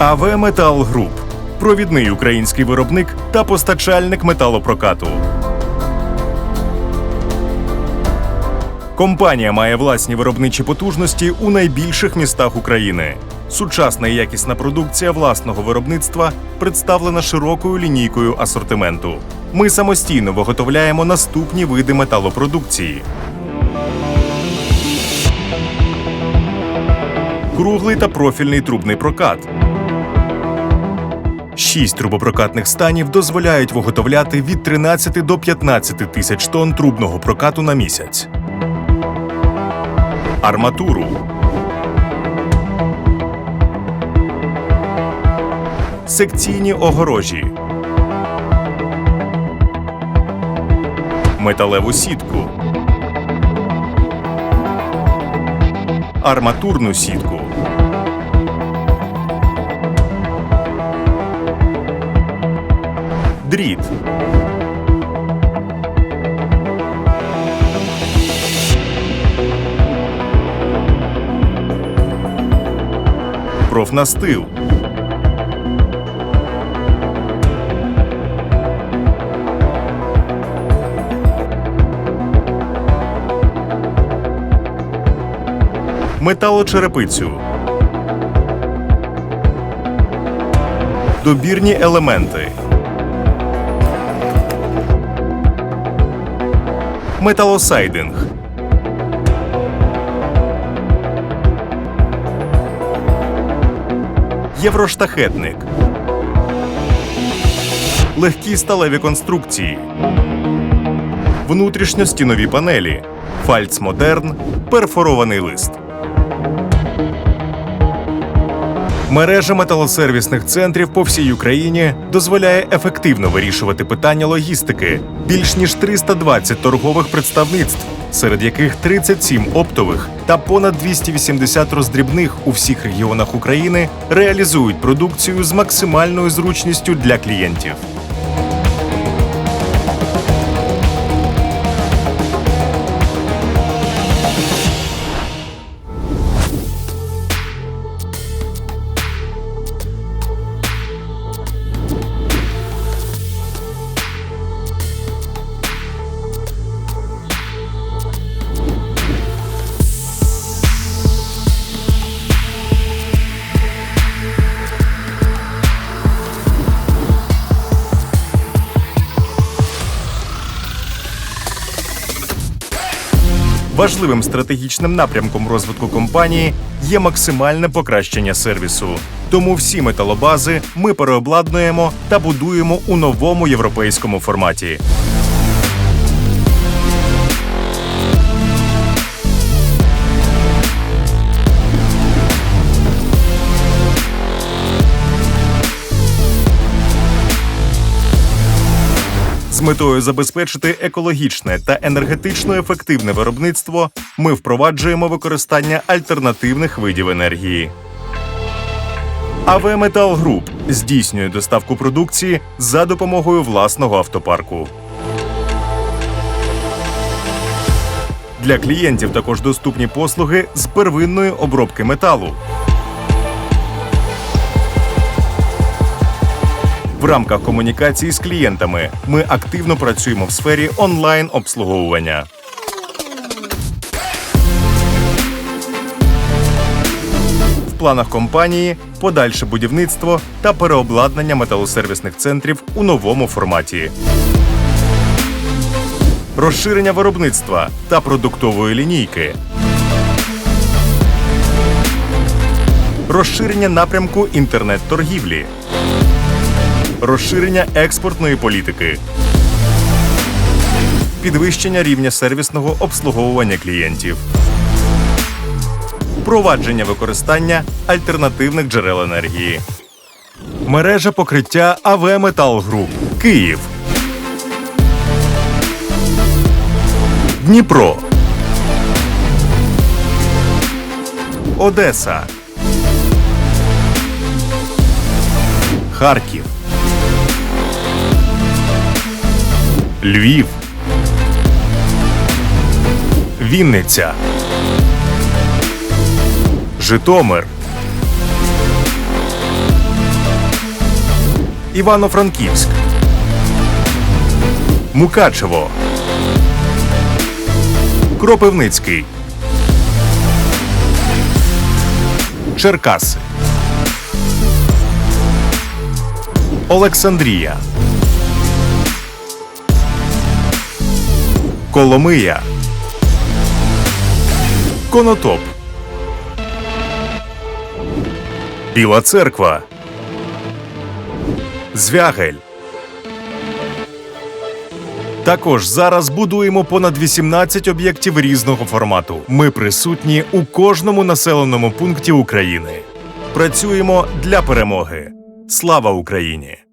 АВ Метал Груп провідний український виробник та постачальник металопрокату. Компанія має власні виробничі потужності у найбільших містах України. Сучасна і якісна продукція власного виробництва представлена широкою лінійкою асортименту. Ми самостійно виготовляємо наступні види металопродукції: круглий та профільний трубний прокат. Шість трубопрокатних станів дозволяють виготовляти від 13 до 15 тисяч тонн трубного прокату на місяць. Арматуру. Секційні огорожі. Металеву сітку. Арматурну сітку. Дріт. Профнастил. Металочерепицю. Добірні елементи. Металосайдинг. Євроштахетник. Легкі сталеві конструкції. Внутрішньостінові панелі. Фальцмодерн. Перфорований лист. Мережа металосервісних центрів по всій Україні дозволяє ефективно вирішувати питання логістики. Більш ніж 320 торгових представництв, серед яких 37 оптових та понад 280 роздрібних у всіх регіонах України реалізують продукцію з максимальною зручністю для клієнтів. Важливим стратегічним напрямком розвитку компанії є максимальне покращення сервісу. Тому всі металобази ми переобладнуємо та будуємо у новому європейському форматі. Метою забезпечити екологічне та енергетично ефективне виробництво ми впроваджуємо використання альтернативних видів енергії. АВ Метал Груп здійснює доставку продукції за допомогою власного автопарку. Для клієнтів також доступні послуги з первинної обробки металу. В рамках комунікації з клієнтами ми активно працюємо в сфері онлайн обслуговування. В планах компанії подальше будівництво та переобладнання металосервісних центрів у новому форматі. Розширення виробництва та продуктової лінійки. Розширення напрямку інтернет-торгівлі розширення експортної політики, підвищення рівня сервісного обслуговування клієнтів, впровадження використання альтернативних джерел енергії, мережа покриття АВ Метал Груп Київ. Дніпро. Одеса. Харків. Львів. Вінниця. Житомир. Івано-Франківськ, Мукачево, Кропивницький, Черкаси, Олександрія, Коломия, Конотоп, Біла Церква, Звягель. Також зараз будуємо понад 18 об'єктів різного формату. Ми присутні у кожному населеному пункті України. Працюємо для перемоги. Слава Україні!